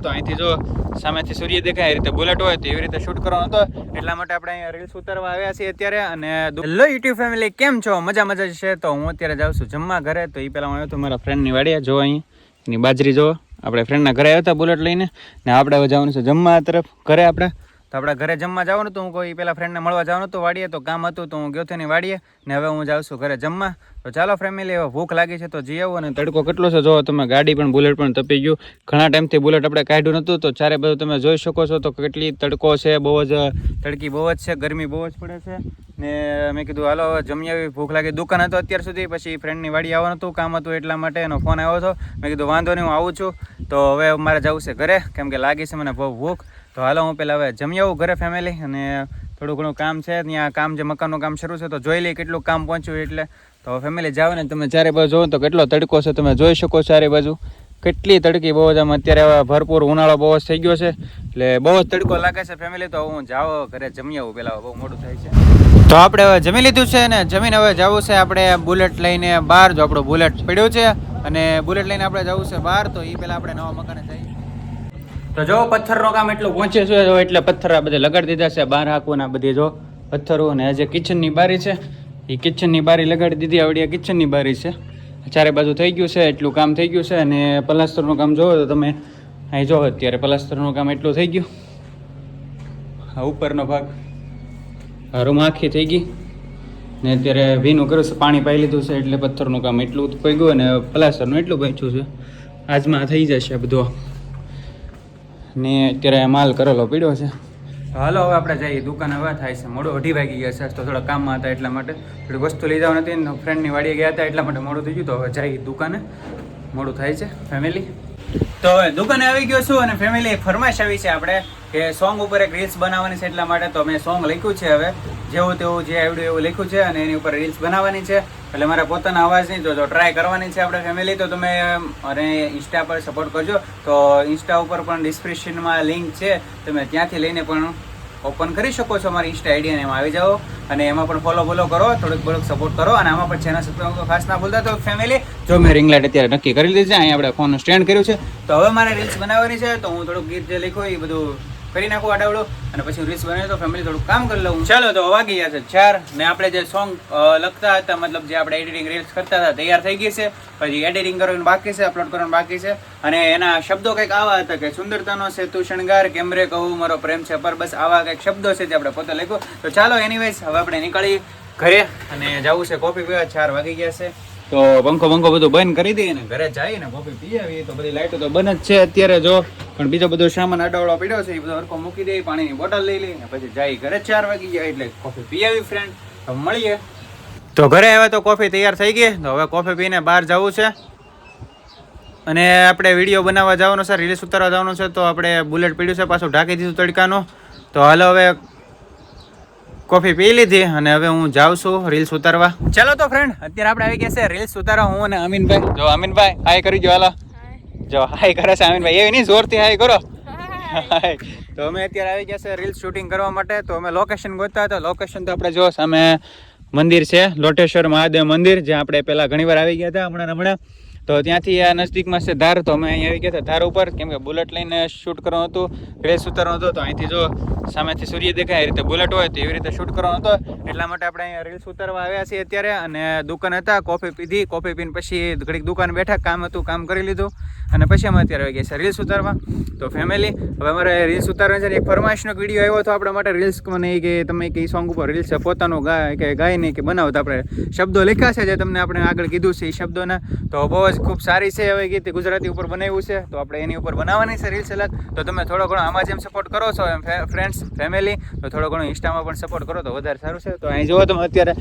તો અહીંથી જો સામેથી સૂર્ય દેખાય, એ રીતે બુલેટ હોય તો એવી રીતે શૂટ કરવાનો હતો એટલા માટે આપણે અહીંયા રીલ્સ ઉતારવા આવ્યા છીએ અત્યારે અને હેલો યુટ્યુબ ફેમિલી કેમ છો? મજા મજા છે. તો હું અત્યારે જાઉં છું જમવા ઘરે. તો એ પહેલાં હું આવ્યો હતો મારા ફ્રેન્ડની વાડીએ, જો અહીં, એની બાજરી જો. આપણે ફ્રેન્ડના ઘરે આવ્યા હતા બુલેટ લઈને. ને આપણે જવાનું છે જમવા તરફ, ઘરે આપણે. તો આપણે ઘરે જમવા જવાનું હતું. હું કોઈ પેલા ફ્રેન્ડને મળવા જવાનું હતું વાડીએ, તો કામ હતું, તો હું ગયો થઈને વાડીએ. ને હવે હું જાઉં છું ઘરે જમવા. તો ચાલો ફેમિલી હવે ભૂખ લાગી છે તો જઈ આવું અને તડકો કેટલો છે? જો તમે, ગાડી પણ બુલેટ પણ તપી ગયું. ઘણા ટાઈમથી બુલેટ આપણે કાઢ્યું નહોતું, તો ચારે બધું તમે જોઈ શકો છો તો કેટલી તડકો છે, બહુ જ તડકી બહુ જ છે, ગરમી બહુ જ પડે છે. ને મેં કીધું, હાલો જમી આવી, ભૂખ લાગી. દુકાન હતો અત્યાર સુધી, પછી ફ્રેન્ડની વાડી આવવાનું હતું, કામ હતું એટલા માટે એનો ફોન આવ્યો હતો. મેં કીધું, વાંધો નહીં, હું આવું છું. તો હવે મારે જવું છે ઘરે, કેમ કે લાગી છે મને બહુ ભૂખ. તો હાલો, હું પહેલાં હવે જમી આવું ઘરે ફેમિલી અને થોડું ઘણું કામ છે ત્યાં કામ જે મકાનનું કામ શરૂ છે, તો જોઈ લઈએ કેટલું કામ પહોંચ્યું એટલે. તો ફેમિલી જાઓ ને, તમે ચારે બાજુ જોવો તો કેટલો તડકો છે, તમે જોઈ શકો ચારે બાજુ. કેટલી તડકી, બહુ જ આમ અત્યારે ભરપૂર ઉનાળો બહુ જ થઈ ગયો છે, એટલે બહુ જ તડકો લાગે છે ફેમિલી તો હું જાઓ ઘરે જમી આવું પહેલાં બહુ મોડું થાય છે. તો આપણે હવે જમી લીધું છે ને, જમીને હવે જવું છે આપણે બુલેટ લઈને બહાર, જો આપણું બુલેટ પડ્યું છે, અને બુલેટ લઈને આપણે જવું છે બહાર, તો એ પહેલાં આપણે નવા મકાને જઈએ. તો જો પથ્થરનું કામ એટલું પહોંચે છે એટલે પથ્થર આ બધે લગાડી દીધા છે બહાર હાંકવાના બધી જો પથ્થરો અને આજે કિચનની બારી છે એ કિચનની બારી લગાડી દીધી, આવડી આ કિચનની બારી છે. ચારે બાજુ થઈ ગયું છે, એટલું કામ થઈ ગયું છે અને પ્લાસ્ટરનું કામ જોવો તો તમે અહીં જો અત્યારે પ્લાસ્ટરનું કામ એટલું થઈ ગયું. આ ઉપરનો ભાગ રૂમ આખી થઈ ગઈ. ને અત્યારે ભીનું કર્યું છે, પાણી પાઈ લીધું છે એટલે પથ્થરનું કામ એટલું પગ્યું ગયું અને પ્લાસ્ટરનું એટલું પહોંચ્યું છે. આજમાં થઈ જશે બધું. ને અત્યારે માલ કરેલો પીડ્યો છે. હાલો, હવે આપણે જઈએ દુકાન. હવે થાય છે. મોડું અઢી વાગી ગયા છે. તો થોડા કામમાં હતા એટલા માટે. થોડી વસ્તુ લઈ જવાની ને ફ્રેન્ડની વાડીએ ગયા હતા એટલા માટે મોડું થઈ ગયું તો હવે જઈએ દુકાને. મોડું થાય છે. ફેમિલી તો હવે દુકાને આવી ગયો છું અને ફેમિલી ફરમાઈશ આવી છે આપણે કે સોંગ ઉપર એક રીલ્સ બનાવવાની છે એટલા માટે. તો મેં સોંગ લખ્યું છે હવે. જેવું તેવું જે આવડ્યું એવું લખ્યું છે અને એની ઉપર રીલ્સ બનાવવાની છે. એટલે મારા પોતાના અવાજની જો જો ટ્રાય કરવાની છે આપણે ફેમિલી તો તમે અને ઇન્સ્ટા પર સપોર્ટ કરજો. તો ઇન્સ્ટા ઉપર પણ ડિસ્ક્રિપ્શનમાં લિંક છે. તમે ત્યાંથી લઈને પણ ઓપન કરી શકો છો મારી ઇન્સ્ટા આઈડી એમાં આવી જાઓ. અને એમાં પણ ફોલો ફોલો કરો, થોડુંક થોડુંક સપોર્ટ કરો. અને આમાં પણ ચેનલ સબસ્ક્રાઈબ ખાસ ના ભૂલતા તો ફેમિલી જો મેં રિંગ લાઇટ અત્યારે નક્કી કરી લીધી છે, અહીંયા આપણે ફોન સ્ટેન્ડ કર્યું છે. તો હવે મારે રીલ્સ બનાવવાની છે. તો હું થોડુંક ગીત જે લખ્યું એ બધું કરી નાખું આડાવડો અને પછી રીલ્સ બને તો ફેમિલી થોડું કામ કરી લઉં. ચાલો તો વાગી ગયા છે ચાર ને આપણે જે સોંગ લખતા હતા, મતલબ જે આપણે એડિટિંગ રીલ્સ કરતા હતા, તૈયાર થઈ ગઈ છે. પછી એડિટિંગ કરવાનું બાકી છે અપલોડ કરવાનું બાકી છે. અને એના શબ્દો કંઈક આવા હતા કે સુંદરતાનો છે તું શણગાર, કેમરે કહું, મારો પ્રેમ છે પર બસ આવા કંઈક શબ્દો છે જે આપણે પોતે લખ્યું. તો ચાલો એનીવેઝ હવે આપણે નીકળી ઘરે અને જવું છે કોફી પીવા. ચાર વાગી ગયા છે. તો પંખો પંખો બધું બંધ કરી દઈએ ને ઘરે જઈએ ને કોફી પી આવીએ. તો બધી લાઈટો તો બંધ જ છે અત્યારે જો. પણ બીજો બધો સામાન અડાવડો પડ્યો છે, એ બધો હરકો મૂકી દઈએ પાણીની બોટલ લઈ લઈએ પછી જાય ઘરે ચાર વાગી ગયા એટલે કોફી પી આવી ફ્રેન્ડ મળીએ. તો ઘરે આવ્યા તો કોફી તૈયાર થઈ ગઈ. તો હવે કોફી પીને બહાર જવું છે. અને આપણે વીડિયો બનાવવા જવાનો છે રિલીઝ ઉતારવા જવાનું છે, તો આપણે બુલેટ પીડ્યું છે, પાછું ઢાંકી દીધું તડકાનું. તો હાલો હવે કોફી પી લીધી અને હવે હું જાઉં છું રીલ્સ ઉતારવા. ચાલો તો ફ્રેન્ડ અત્યારે આપણે આવી ગયા છે રીલ્સ ઉતારવા હું અને અમીનભાઈ. જો અમીનભાઈ હાય કરી જો હાલો. જો હાય કરે છે ભાઈ એવી નહીં જોરથી હાય કરો. હાય. તો અમે અત્યારે આવી ગયા છે રીલ શૂટિંગ કરવા માટે. તો અમે લોકેશન ગોતતા હતા. લોકેશન તો આપણે જો સામે મંદિર છે લોટેશ્વર મહાદેવ મંદિર જ્યાં આપણે પહેલાં ઘણીવાર આવી ગયા હતા હમણાં હમણાં. તો ત્યાંથી આ નજદીકમાં છે ધાર. તો અમે અહીંયા આવી ગયા હતા ધાર ઉપર. કેમ કે બુલેટ લઈને શૂટ કરવાનું હતું રેસ ઉતારવાનું હતું. તો અહીંથી જો સામેથી સૂર્ય દેખાય એ રીતે બુલેટ હોય તો એવી રીતે શૂટ કરવાનું હતો. એટલા માટે આપણે અહીંયા રીલ્સ ઉતારવા આવ્યા છીએ અત્યારે. અને દુકાન હતા કોફી પીધી. કોફી પીને પછી ઘડીક દુકાન બેઠા કામ હતું કામ કરી લીધું. અને પછી અમે અત્યારે આવી ગયા છે રીલ્સ ઉતારવા. તો ફેમિલી હવે અમારે રીલ્સ ઉતારવાની છે એક ફરમાઈશનો વીડિયો આવ્યો હતો આપણા માટે રીલ્સ મને કે તમે કે સોંગ ઉપર રીલ્સ પોતાનું ગાય કે નહીં કે બનાવો તો આપણે શબ્દો લખ્યા છે જે તમને આપણે આગળ કીધું છે એ શબ્દોના. તો બહુ જ ખૂબ સારી છે હવે ગીત ગુજરાતી ઉપર બનાવ્યું છે. તો આપણે એની ઉપર બનાવવાની છે રીલ્સ અલગ. તો તમે થોડો ઘણો આમાં જેમ સપોર્ટ કરો છો એમ ફ્રેન્ડ્સ ફેમિલી તો થોડો ઘણો ઇન્સ્ટામાં પણ સપોર્ટ કરો તો વધારે સારું છે. તો અહીં જુઓ તમે અત્યારે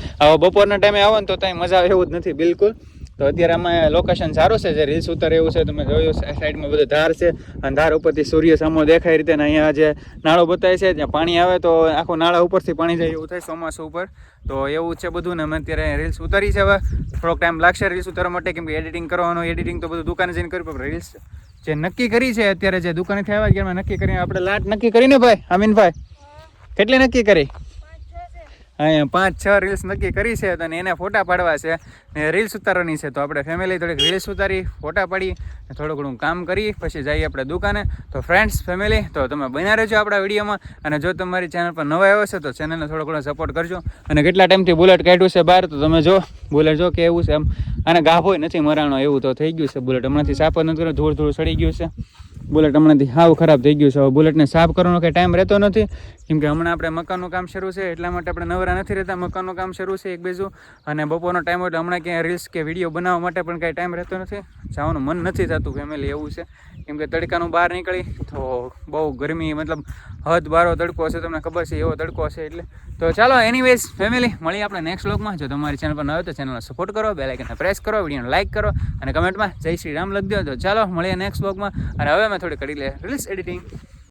બપોરના ટાઈમે આવો ને તો ત્યાં મજા આવે એવું જ નથી, બિલકુલ. તો અત્યારે આમાં લોકેશન સારું છે, જે રીલ્સ ઉતર એવું છે, તમે જોયું સાઈડમાં બધું ધાર છે, અને ધાર ઉપરથી સૂર્ય સામો દેખાય રીતે ને અહીંયા જે નાળો બતાવે છે ત્યાં પાણી આવે તો આખું નાળા ઉપરથી પાણી જાય એવું થાય ચોમાસું ઉપર. તો એવું છે બધું, ને અમે અત્યારે રીલ્સ ઉતારી છે હવે. થોડોક ટાઈમ લાગશે રીલ્સ ઉતારવા માટે, કેમ કે એડિટિંગ કરવાનું એડિટિંગ તો બધું દુકાને જઈને કર્યું, પણ રીલ્સ જે નક્કી કરી છે, અત્યારે જે દુકાનેથી આવ્યા ગયા નક્કી કરીને આપણે લાટ નક્કી કરીને ભાઈ, અમીનભાઈ? કેટલી નક્કી કરી? અહીંયા પાંચ છ રીલ્સ નક્કી કરી છે તો એને ફોટા પાડવા છે. ને રીલ્સ ઉતારવાની છે, તો આપણે ફેમિલી થોડીક રીલ્સ ઉતારી, ફોટા પાડી થોડું ઘણું કામ કરી, પછી જઈએ આપણે દુકાને. તો ફ્રેન્ડ્સ ફેમિલી તો તમે બન્યા રહેજો આપણા વિડીયોમાં. અને જો તમારી ચેનલ પર નવા આવ્યો છે તો ચેનલને થોડો ઘણો સપોર્ટ કરજો. અને કેટલા ટાઈમથી બુલેટ કાઢ્યું છે બહાર, તો તમે જો બુલેટ જો કે એવું છે એમ. અને ગાભોય નથી મરાણો, એવું તો થઈ ગયું છે. બુલેટ હમણાંથી સાફ નથી કર્યો, ધૂળ ધૂળ સડી ગયું છે. બુલેટ હમણાંથી હાવ ખરાબ થઈ ગયું છે. હવે બુલેટને સાફ કરવાનો કંઈ ટાઈમ રહેતો નથી. કેમ કે હમણાં આપણે મકાનનું કામ શરૂ છે, એટલા માટે આપણે નવરા નથી રહેતા. મકાનનું કામ શરૂ છે એક બીજું. અને બપોરનો ટાઈમ એટલે હમણાં ક્યાંય રીલ્સ કે વીડિયો બનાવવા માટે પણ કાંઈ ટાઈમ રહેતો નથી. જવાનું મન નથી થતું ફેમિલી એવું છે. કેમ કે તડકાનું બહાર નીકળી તો બહુ ગરમી, મતલબ હદ બારો તડકો છે તમને ખબર છે, એવો તડકો છે એટલે. તો ચાલો એનીવેઝ ફેમિલી મળીએ આપણે નેક્સ્ટ વ્લોગમાં જો તમારી ચેનલ પર ન હોય તો ચેનલને સપોર્ટ કરો બે લાઇકને પ્રેસ કરો વિડીયોને લાઇક કરો, અને કમેન્ટમાં જય શ્રી રામ લખી દો તો ચાલો, મળીએ નેક્સ્ટ વ્લોગમાં અને હવે થોડી કરી લે. Release editing